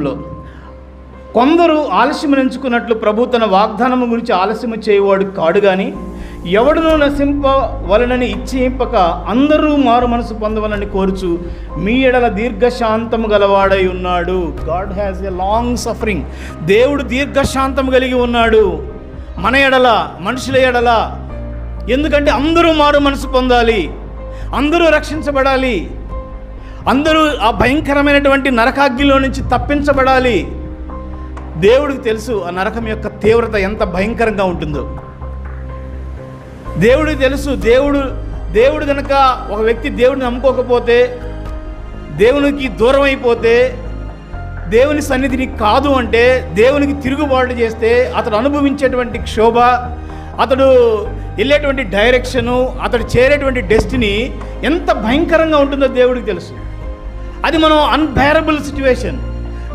లో కొందరు ఆలస్యం ఎంచుకున్నట్లు ప్రభు తన వాగ్దానము గురించి ఆలస్యం చేయవాడు కాడు కానీ ఎవడునూ నశింపవలనని ఇచ్చేయింపక అందరూ మారు మనసు పొందవలని కోరుచు మీ ఎడల దీర్ఘశాంతము గలవాడై ఉన్నాడు. God has a long suffering దేవుడు దీర్ఘశాంతము కలిగి ఉన్నాడు. మన ఎడల మనుషుల ఎడల ఎందుకంటే అందరూ మారు మనసు పొందాలి. అందరూ రక్షించబడాలి. అందరూ ఆ భయంకరమైనటువంటి నరకాగ్నిలో నుంచి తప్పించబడాలి. దేవుడికి తెలుసు ఆ నరకం యొక్క తీవ్రత ఎంత భయంకరంగా ఉంటుందో. దేవుడికి తెలుసు దేవుడు దేవుడు కనుక ఒక వ్యక్తి దేవుడిని నమ్ముకోకపోతే దేవునికి దూరం అయిపోతే దేవుని సన్నిధిని కాదు అంటే దేవునికి తిరుగుబాటు చేస్తే అతడు అనుభవించేటువంటి క్షోభ అతడు వెళ్ళేటువంటి డైరెక్షను అతడు చేరేటువంటి డెస్టినీ ఎంత భయంకరంగా ఉంటుందో దేవుడికి తెలుసు. అది మనం అన్బేరబుల్ సిచ్యువేషన్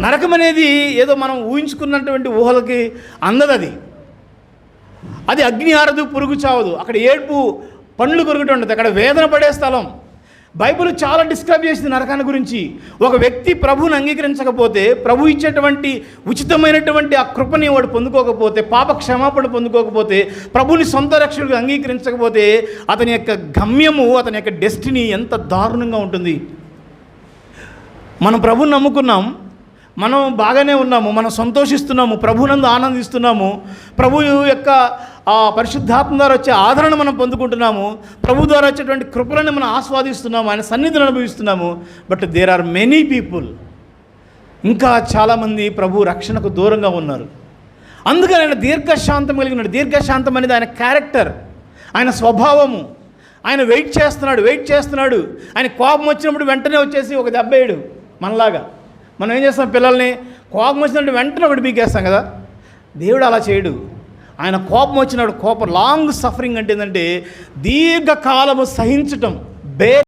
నరకం అనేది ఏదో మనం ఊహించుకున్నటువంటి ఊహలకి అందదు అది. అది అగ్ని ఆరదు పురుగు చావదు. అక్కడ ఏడుపు పండ్లు కొరుకుట ఉండదు. అక్కడ వేదన పడే స్థలం. బైబిల్ చాలా డిస్క్రైబ్ చేసింది నరకాన్ని గురించి. ఒక వ్యక్తి ప్రభువుని అంగీకరించకపోతే ప్రభు ఇచ్చేటువంటి ఉచితమైనటువంటి ఆ కృపని వాడు పొందుకోకపోతే పాప క్షమాపణ పొందుకోకపోతే ప్రభుని సొంత రక్షకుడిగా అంగీకరించకపోతే అతని యొక్క గమ్యము అతని యొక్క డెస్టినీ ఎంత దారుణంగా ఉంటుంది. మనం ప్రభుని నమ్ముకున్నాం మనం బాగానే ఉన్నాము మనం సంతోషిస్తున్నాము ప్రభునందు ఆనందిస్తున్నాము ప్రభు యొక్క ఆ పరిశుద్ధాత్మ ద్వారా వచ్చే ఆదరణ మనం పొందుకుంటున్నాము ప్రభు ద్వారా వచ్చేటువంటి కృపలను మనం ఆస్వాదిస్తున్నాము ఆయన సన్నిధిని అనుభవిస్తున్నాము. But there are many people ఇంకా చాలామంది ప్రభు రక్షణకు దూరంగా ఉన్నారు. అందుకని ఆయన దీర్ఘశాంతం కలిగినాడు. దీర్ఘశాంతం అనేది ఆయన క్యారెక్టర్ ఆయన స్వభావము. ఆయన వెయిట్ చేస్తున్నాడు వెయిట్ చేస్తున్నాడు. ఆయన కోపం వచ్చినప్పుడు వెంటనే వచ్చేసి ఒక దెబ్బ ఏడు. మనలాగా. మనం ఏం చేస్తాం పిల్లల్ని? కోపం వచ్చినట్టు వెంటనే ఒకటి పీకేస్తాం కదా. దేవుడు అలా చేయడు. ఆయన కోపం వచ్చినప్పుడు కోపం లాంగ్ సఫరింగ్ అంటే ఏంటంటే దీర్ఘకాలము సహించటం బే